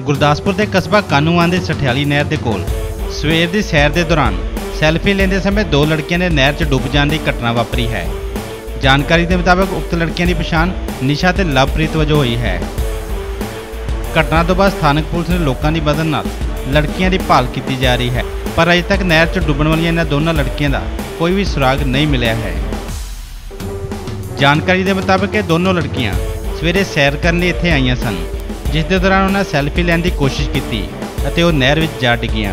ਗੁਰਦਾਸਪੁਰ ਦੇ ਕਸਬਾ ਕਾਨੂੰਵਾਂ ਦੇ ਸਠਿਆਲੀ ਨਹਿਰ ਦੇ ਕੋਲ ਸਵੇਰ ਦੀ ਸੈਰ ਦੇ ਦੌਰਾਨ ਸੈਲਫੀ ਲੈਂਦੇ ਸਮੇਂ ਦੋ ਲੜਕੀਆਂ ਨੇ ਨਹਿਰ 'ਚ ਡੁੱਬ ਜਾਣ ਦੀ ਘਟਨਾ ਵਾਪਰੀ ਹੈ। ਜਾਣਕਾਰੀ ਦੇ ਮੁਤਾਬਕ ਉਕਤ ਲੜਕੀਆਂ ਦੀ ਪਛਾਣ ਨਿਸ਼ਾ ਤੇ ਲਵਪ੍ਰੀਤ ਵਜੋਂ ਹੋਈ ਹੈ। ਘਟਨਾ ਤੋਂ ਬਾਅਦ ਸਥਾਨਕ ਪੁਲਿਸ ਨੇ ਲੋਕਾਂ ਦੀ ਮਦਦ ਨਾਲ ਲੜਕੀਆਂ ਦੀ ਭਾਲ ਕੀਤੀ ਜਾ ਰਹੀ ਹੈ, ਪਰ ਅਜੇ ਤੱਕ ਨਹਿਰ 'ਚ ਡੁੱਬਣ ਵਾਲੀਆਂ ਇਹਨਾਂ ਦੋਨਾਂ ਲੜਕੀਆਂ ਦਾ ਕੋਈ ਵੀ ਸੁਰਾਗ ਨਹੀਂ ਮਿਲਿਆ ਹੈ। ਜਾਣਕਾਰੀ ਦੇ ਮੁਤਾਬਕ ਇਹ ਦੋਨੋਂ ਲੜਕੀਆਂ ਸਵੇਰੇ ਸੈਰ ਕਰਨ ਲਈ ਇੱਥੇ ਆਈਆਂ ਸਨ, ਜਿਸ ਦੇ ਦੌਰਾਨ ਉਹਨਾਂ ਸੈਲਫੀ ਲੈਣ ਦੀ ਕੋਸ਼ਿਸ਼ ਕੀਤੀ ਅਤੇ ਉਹ ਨਹਿਰ ਵਿੱਚ ਜਾ ਡਿੱਗੀਆਂ।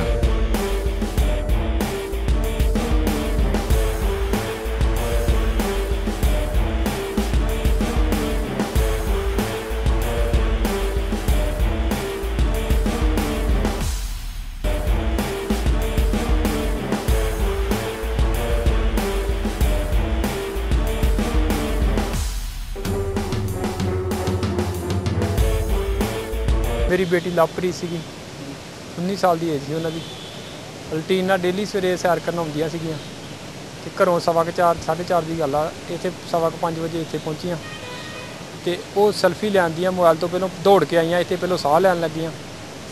ਮੇਰੀ ਬੇਟੀ ਲਵਪ੍ਰੀਤ ਸੀਗੀ। 19 ਸਾਲ ਦੀ ਏਜ ਸੀ ਉਹਨਾਂ ਦੀ। ਰੂਟੀਨ ਨਾਲ ਡੇਲੀ ਸਵੇਰੇ ਸੈਰ ਕਰਨ ਆਉਂਦੀਆਂ ਸੀਗੀਆਂ। ਤੇ ਘਰੋਂ ਸਵਾ ਕੁ ਚਾਰ 4:30 ਦੀ ਗੱਲ ਆ, ਇੱਥੇ ਸਵਾ ਕੁ ਪੰਜ ਵਜੇ ਇੱਥੇ ਪਹੁੰਚੀਆਂ। ਤੇ ਉਹ ਸੈਲਫੀ ਲੈਣ ਦੀਆਂ ਮੋਬਾਈਲ ਤੋਂ ਪਹਿਲਾਂ ਦੌੜ ਕੇ ਆਈਆਂ, ਇੱਥੇ ਪਹਿਲਾਂ ਸਾਹ ਲੈਣ ਲੱਗੀਆਂ।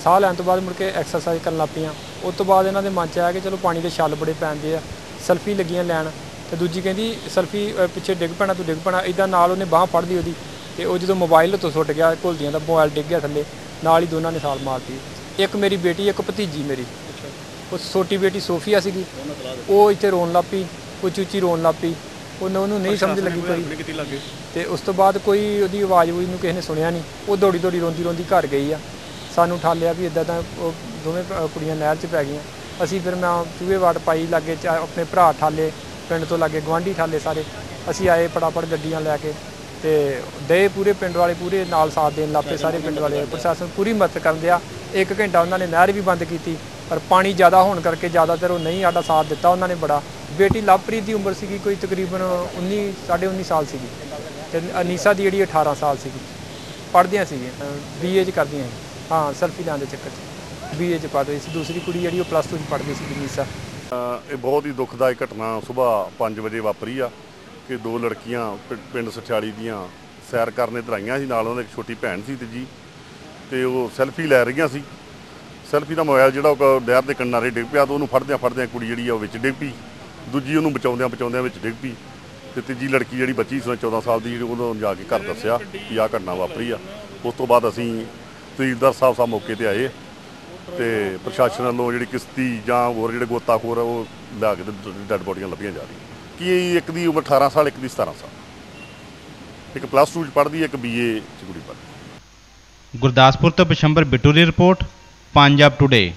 ਸਾਹ ਲੈਣ ਤੋਂ ਬਾਅਦ ਮੁੜ ਕੇ ਐਕਸਰਸਾਈਜ਼ ਕਰਨ ਲੱਗ ਪਈਆਂ। ਉਸ ਤੋਂ ਬਾਅਦ ਇਹਨਾਂ ਦੇ ਮਨ 'ਚ ਆਇਆ ਕਿ ਚਲੋ ਪਾਣੀ ਦੇ ਛੱਲ ਬੜੇ ਪੈਂਦੇ ਆ ਸੈਲਫੀ ਲੱਗੀਆਂ ਲੈਣ। ਤੇ ਦੂਜੀ ਕਹਿੰਦੀ ਸੈਲਫੀ ਪਿੱਛੇ ਡਿੱਗ ਪੈਣਾ, ਤੂੰ ਡਿੱਗ ਪੈਣਾ। ਇਦਾਂ ਨਾਲ ਉਹਨੇ ਬਾਹ ਫੜ ਲਈ ਉਹਦੀ। ਤੇ ਉਹ ਜਦੋਂ ਮੋਬਾਈਲ ਤੋਂ ਸੁੱਟ ਗਿਆ, ਘੁਲਦੀਆਂ ਦਾ ਮੋਬਾਈਲ ਡਿੱਗ ਗਿਆ ਥੱਲੇ। ਨਾਲ ਹੀ ਦੋਨਾਂ ਨੇ ਛਾਲ ਮਾਰਤੀ। ਇੱਕ ਮੇਰੀ ਬੇਟੀ ਇੱਕ ਭਤੀਜੀ ਮੇਰੀ। ਉਹ ਛੋਟੀ ਬੇਟੀ ਸੋਫੀਆ ਸੀਗੀ। ਉਹ ਇੱਥੇ ਰੋਣ ਲੱਗ ਪਈ ਉੱਚੀ ਉੱਚੀ ਰੋਣ ਲੱਗ ਪਈ। ਉਹਨੂੰ ਉਹਨੂੰ ਨਹੀਂ ਸਮਝ ਲੱਗੀ ਕੋਈ। ਤੇ ਉਸ ਤੋਂ ਬਾਅਦ ਕੋਈ ਉਹਦੀ ਆਵਾਜ਼ ਵੀ ਨੂੰ ਕਿਸੇ ਨੇ ਸੁਣਿਆ ਨਹੀਂ। ਉਹ ਦੌੜੀ ਦੌੜੀ ਰੋਂਦੀ ਰੋਂਦੀ ਘਰ ਗਈ ਆ। ਸਾਨੂੰ ਠਾਲਿਆ ਵੀ ਇਦਾਂ ਤਾਂ ਉਹ ਦੋਵੇਂ ਕੁੜੀਆਂ ਨਹਿਰ 'ਚ ਪੈ ਗਈਆਂ। ਅਸੀਂ ਫਿਰ ਮੈਂ ਚੂਹੇ ਵਾਟ ਪਾਈ ਲਾਗੇ ਆਪਣੇ ਭਰਾ ਠਾਲੇ ਪਿੰਡ ਤੋਂ ਲਾਗੇ ਗਵਾਂਢੀ ਠਾਲੇ ਸਾਰੇ। ਅਸੀਂ ਆਏ ਫਟਾਫਟ ਗੱਡੀਆਂ ਲੈ ਕੇ। ਤੇ ਦੇ ਪੂਰੇ ਪਿੰਡ ਵਾਲੇ ਪੂਰੇ ਨਾਲ ਸਾਥ ਦੇਣ ਲੱਪੇ ਸਾਰੇ ਪਿੰਡ ਵਾਲੇ। ਪ੍ਰਸ਼ਾਸਨ ਪੂਰੀ ਮਦਦ ਕਰਨ ਦਿਆ। ਇੱਕ ਘੰਟਾ ਉਹਨਾਂ ਨੇ ਨਹਿਰ ਵੀ ਬੰਦ ਕੀਤੀ, ਪਰ ਪਾਣੀ ਜ਼ਿਆਦਾ ਹੋਣ ਕਰਕੇ ਜ਼ਿਆਦਾਤਰ ਉਹ ਨਹੀਂ ਸਾਡਾ ਸਾਥ ਦਿੱਤਾ ਉਹਨਾਂ ਨੇ ਬੜਾ। ਬੇਟੀ ਲਵਪ੍ਰੀਤ ਦੀ ਉਮਰ ਸੀਗੀ, ਕੋਈ ਤਕਰੀਬਨ 19 19.5 ਸਾਲ ਸੀਗੀ ਤੇ ਅਨੀਸਾ ਦੀ ਜਿਹੜੀ 18 ਸਾਲ ਸੀਗੀ। ਪੜ੍ਹਦੀਆਂ ਸੀਗੀਆਂ ਬੀਏ ਚ ਕਰਦੀਆਂ ਸੀ। ਹਾਂ ਸੈਲਫੀ ਲੈਣ ਦੇ ਚੱਕਰ ਚ। ਬੀਏ ਚ ਪੜ੍ਹਦੀ ਸੀ। ਦੂਸਰੀ ਕੁੜੀ ਜਿਹੜੀ ਉਹ ਪਲੱਸ 2 ਚ ਪੜ੍ਹਦੀ ਸੀ ਅਨੀਸਾ। ਇਹ ਬਹੁਤ ਹੀ ਦੁਖਦਾਇਕ ਘਟਨਾ ਸਵੇਰ 5 ਵਜੇ ਵਾਪਰੀ ਆ। ਕਿ ਦੋ ਲੜਕੀਆਂ ਪਿੰ- ਪਿੰਡ ਸਠਿਆਲੀ ਦੀਆਂ ਸੈਰ ਕਰਨੇ ਇੱਧਰ ਸੀ, ਨਾਲ ਉਹਨਾਂ ਦੀ ਇੱਕ ਛੋਟੀ ਭੈਣ ਸੀ ਤੇ ਜੀ, ਤੇ ਉਹ ਸੈਲਫੀ ਲੈ ਰਹੀਆਂ ਸੀ। ਸੈਲਫੀ ਦਾ ਮੋਬਾਈਲ ਜਿਹੜਾ ਉਹ ਨਹਿਰ ਦੇ ਕਿਨਾਰੇ ਡਿੱਗ ਪਿਆ ਤੇ ਉਹਨੂੰ ਫੜਦਿਆਂ ਫੜਦਿਆਂ ਕੁੜੀ ਜਿਹੜੀ ਆ ਉਹ ਵਿੱਚ ਡਿੱਗ ਪਈ। ਦੂਜੀ ਉਹਨੂੰ ਬਚਾਉਂਦਿਆਂ ਬਚਾਉਂਦਿਆਂ ਵਿੱਚ ਡਿੱਗ ਪਈ ਤੇ ਤੀਜੀ ਲੜਕੀ ਜਿਹੜੀ ਬੱਚੀ ਸੀ 14 ਸਾਲ ਦੀ ਜਿਹੜੀ ਉਹਨੂੰ ਜਾ ਕੇ ਘਰ ਦੱਸਿਆ ਕਿ ਆਹ ਘਟਨਾ ਵਾਪਰੀ ਆ। ਉਸ ਤੋਂ ਬਾਅਦ ਅਸੀਂ ਤਹਿਸੀਲਦਾਰ ਸਾਹਿਬ ਸਾਹਿਬ ਮੌਕੇ ਤੇ ਆਏ ਤੇ ਪ੍ਰਸ਼ਾਸਨ ਵੱਲੋਂ ਜਿਹੜੀ ਕਿਸ਼ਤੀ ਜਾਂ ਹੋਰ ਜਿਹੜੇ ਗੋਤਾਖੋਰ ਆ, ਉਹ ਲਿਆ ਕੇ ਡੈੱਡ ਬੋਡੀਆਂ ਲੱਭੀਆਂ ਜਾ ਰਹੀਆਂ। ਕਿ ਇੱਕ ਦੀ ਉਮਰ 18 ਸਾਲ, ਇੱਕ ਦੀ 17 ਸਾਲ। ਇੱਕ ਪਲੱਸ 2 ਚ ਪੜ੍ਹਦੀ ਹੈ, ਇੱਕ ਬੀਏ ਚ ਕੁੜੀ ਪੜ੍ਹਦੀ ਗੁਰਦਾਸਪੁਰ ਤੋਂ ਬਿਸ਼ੰਬਰ ਬਿੱਟੂ ਦੀ ਰਿਪੋਰਟ, ਪੰਜਾਬ ਟੁਡੇ